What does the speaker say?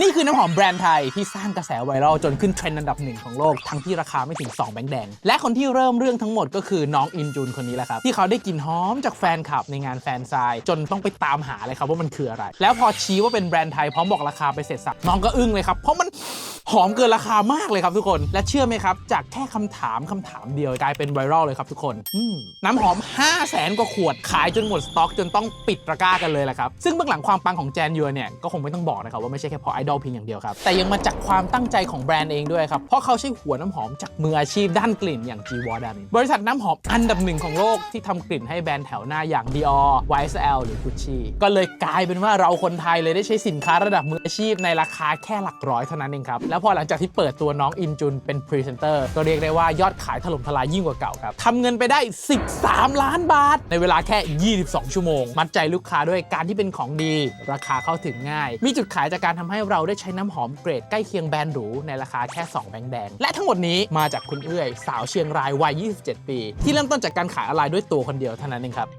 นี่คือน้ำหอมแบรนด์ไทยที่สร้างกระแสไวรัลจนขึ้นเทรนด์อันดับหนึ่งของโลก ทั้งที่ราคาไม่ถึง 2 แบงค์แดง และคนที่เริ่มเรื่องทั้งหมดก็คือน้องอินจุนคนนี้แหละครับ ที่เขาได้กลิ่นหอมจากแฟนคลับในงานแฟนไซน์จนต้องไปตามหาเลยครับว่ามันคืออะไร แล้วพอชี้ว่าเป็นแบรนด์ไทยพร้อมบอกราคาไปเสร็จสับน้องก็อึ้งเลยครับเพราะมัน หอมเกินราคามากเลยครับทุกคน และเชื่อไหมครับ จากแค่คำถามคำถามเดียวกลายเป็นไวรัลเลยครับทุกคนอืมน้ำหอม 5 0 0แสนกว่าขวดขายจนหมดสต็อก จนต้องปิดตะกร้ากันเลยแหละครับ ซึ่งเบื้องหลังความปังของแจนยัวเนี่ยก็คงไม่ต้องบอกนะครับว่าไม่ใช่แค่เพราะไอดอลเพียงอย่างเดียวครับ แต่ยังมาจากความตั้งใจของแบรนด์เองด้วยครับ เพราะเขาใช้หัวน้ำหอมจากมืออาชีพด้านกลิ่นอย่าง G Warden บริษัทน้ำหอมอันดับหนึ่งของโลกที่ทำกลิ่นให้แบรนด์แถวหน้าอย่าง Dior YSL หรือ Gucci ก็เลยกลายเป็นว่าเราคนไทยเลยได้ใช้สินค้าระดับมืออาชีพในราคาแค่หลักร้อยเท่านั้นเองครับแล้วพอหลังจากที่เปิดตัวน้องอินจุนเป็นพรีเซนเตอร์ก็เรียกได้ว่ายอดขายถล่มทลายยิ่งกว่าเก่าครับทำเงินไปได้ 13 ล้านบาท ในเวลาแค่ 22 ชั่วโมง มัดใจลูกค้าด้วยการที่เป็นของดี ราคาเข้าถึงง่าย มีจุดขายจากการทำให้เราได้ใช้น้ำหอมเกรดใกล้เคียงแบรนด์หรูในราคาแค่ 2 แบงค์แดง และทั้งหมดนี้มาจากคุณเอื้อย สาวเชียงรายวัย 27 ปี ที่เริ่มต้นจากการขายออนไลน์ด้วยตัวคนเดียวเท่านั้นเองครับ